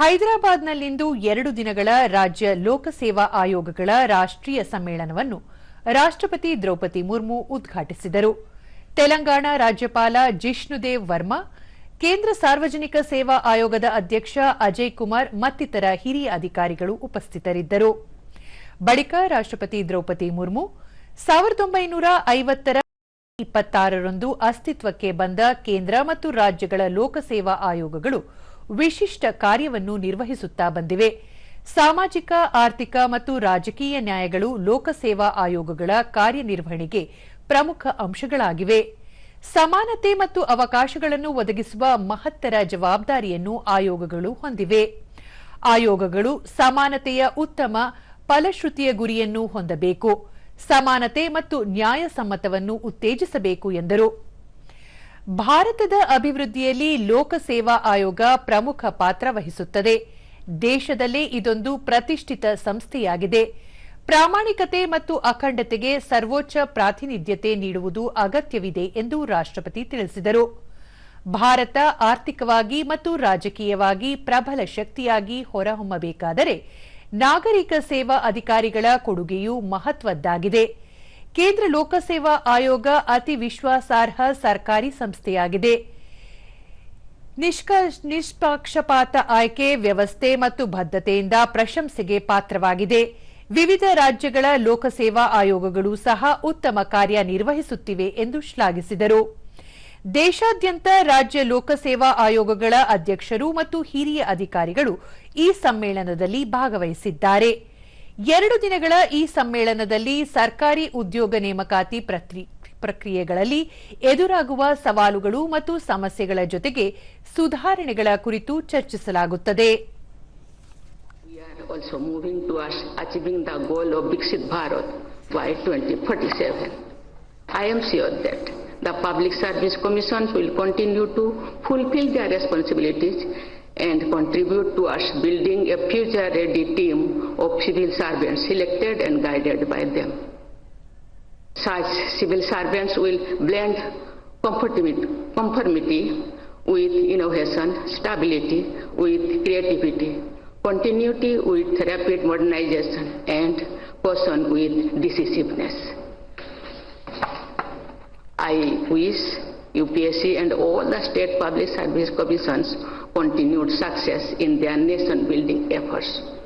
ಹೈದರಾಬಾದ್ನಲ್ಲಿಂದು ಎರಡು ದಿನಗಳ ರಾಜ್ಯ ಲೋಕಸೇವಾ ಆಯೋಗಗಳ ರಾಷ್ಟ್ರೀಯ ಸಮ್ಮೇಳನವನ್ನು ರಾಷ್ಟ್ರಪತಿ ದ್ರೌಪದಿ ಮುರ್ಮು ಉದ್ಘಾಟಿಸಿದರು. ತೆಲಂಗಾಣ ರಾಜ್ಯಪಾಲ ಜಿಷ್ಣುದೇವ್ ವರ್ಮಾ, ಕೇಂದ್ರ ಸಾರ್ವಜನಿಕ ಸೇವಾ ಆಯೋಗದ ಅಧ್ಯಕ್ಷ ಅಜಯ್ ಕುಮಾರ್ ಮತ್ತಿತರ ಹಿರಿಯ ಅಧಿಕಾರಿಗಳು ಉಪಸ್ಥಿತರಿದ್ದರು. ಬಳಿಕ ರಾಷ್ಟ್ರಪತಿ ದ್ರೌಪದಿ ಮುರ್ಮು ಸಾವಿರದ ಒಂಬೈನೂರ ಐವತ್ತರ ಇಪ್ಪತ್ತಾರರಂದು ಅಸ್ತಿತ್ವಕ್ಕೆ ಬಂದ ಕೇಂದ್ರ ಮತ್ತು ರಾಜ್ಯಗಳ ಲೋಕಸೇವಾ ಆಯೋಗಗಳು ವಿಶಿಷ್ಟ ಕಾರ್ಯವನ್ನು ನಿರ್ವಹಿಸುತ್ತಾ ಬಂದಿವೆ. ಸಾಮಾಜಿಕ, ಆರ್ಥಿಕ ಮತ್ತು ರಾಜಕೀಯ ನ್ಯಾಯಗಳು, ಲೋಕಸೇವಾ ಆಯೋಗಗಳ ಕಾರ್ಯನಿರ್ವಹಣೆಗೆ ಪ್ರಮುಖ ಅಂಶಗಳಾಗಿವೆ. ಸಮಾನತೆ ಮತ್ತು ಅವಕಾಶಗಳನ್ನು ಒದಗಿಸುವ ಮಹತ್ತರ ಜವಾಬ್ದಾರಿಯನ್ನು ಆಯೋಗಗಳು ಹೊಂದಿವೆ. ಆಯೋಗಗಳು ಸಮಾನತೆಯ ಉತ್ತಮ ಫಲಶ್ರುತಿಯ ಗುರಿಯನ್ನು ಹೊಂದಬೇಕು. ಸಮಾನತೆ ಮತ್ತು ನ್ಯಾಯಸಮ್ಮತವನ್ನು ಉತ್ತೇಜಿಸಬೇಕು ಎಂದರು. ಭಾರತದ ಅಭಿವೃದ್ಧಿಯಲ್ಲಿ ಲೋಕಸೇವಾ ಆಯೋಗ ಪ್ರಮುಖ ಪಾತ್ರ ವಹಿಸುತ್ತದೆ. ದೇಶದಲ್ಲೇ ಇದೊಂದು ಪ್ರತಿಷ್ಠಿತ ಸಂಸ್ಥೆಯಾಗಿದೆ. ಪ್ರಾಮಾಣಿಕತೆ ಮತ್ತು ಅಖಂಡತೆಗೆ ಸರ್ವೋಚ್ಚ ಪ್ರಾತಿನಿಧ್ಯತೆ ನೀಡುವುದು ಅಗತ್ಯವಿದೆ ಎಂದು ರಾಷ್ಟ್ರಪತಿ ತಿಳಿಸಿದರು. ಭಾರತ ಆರ್ಥಿಕವಾಗಿ ಮತ್ತು ರಾಜಕೀಯವಾಗಿ ಪ್ರಬಲ ಶಕ್ತಿಯಾಗಿ ಹೊರಹೊಮ್ಮಬೇಕಾದರೆ ನಾಗರಿಕ ಸೇವಾ ಅಧಿಕಾರಿಗಳ ಕೊಡುಗೆಯೂ ಮಹತ್ವದ್ದಾಗಿದೆ. ಕೇಂದ್ರ ಲೋಕಸೇವಾ ಆಯೋಗ ಅತಿ ವಿಶ್ವಾಸಾರ್ಹ ಸರ್ಕಾರಿ ಸಂಸ್ಥೆಯಾಗಿದೆ. ನಿಷ್ಪಕ್ಷಪಾತ ಆಯ್ಕೆ, ವ್ಯವಸ್ಥೆ ಮತ್ತು ಬದ್ಧತೆಯಿಂದ ಪ್ರಶಂಸೆಗೆ ಪಾತ್ರವಾಗಿದೆ. ವಿವಿಧ ರಾಜ್ಯಗಳ ಲೋಕಸೇವಾ ಆಯೋಗಗಳು ಸಹ ಉತ್ತಮ ಕಾರ್ಯ ನಿರ್ವಹಿಸುತ್ತಿವೆ ಎಂದು ಶ್ಲಾಘಿಸಿದರು. ದೇಶಾದ್ಯಂತ ರಾಜ್ಯ ಲೋಕಸೇವಾ ಆಯೋಗಗಳ ಅಧ್ಯಕ್ಷರು ಮತ್ತು ಹಿರಿಯ ಅಧಿಕಾರಿಗಳು ಈ ಸಮ್ಮೇಳನದಲ್ಲಿ ಭಾಗವಹಿಸಿದ್ದಾರೆ. ಎರಡು ದಿನಗಳ ಈ ಸಮ್ಮೇಳನದಲ್ಲಿ ಸರ್ಕಾರಿ ಉದ್ಯೋಗ ನೇಮಕಾತಿ ಪ್ರಕ್ರಿ- ಪ್ರಕ್ರಿಯೆಗಳಲ್ಲಿ ಎದುರಾಗುವ ಸವಾಲುಗಳು ಮತ್ತು ಸಮಸ್ಯೆಗಳ ಜೊತೆಗೆ ಸುಧಾರಣೆಗಳ ಕುರಿತು ಚರ್ಚಿಸಲಾಗುತ್ತದೆ We are also moving towards achieving the goal of Viksit Bharat by 2047. I am sure that the Public Service Commission will continue to fulfill their responsibilities and contribute towards building a future-ready team of civil servants selected and guided by them. Such civil servants will blend conformity, conformity with innovation, stability with creativity, continuity with rapid modernization, and caution with decisiveness. I wish UPSC and all the state public service commissions continued success in their nation building efforts.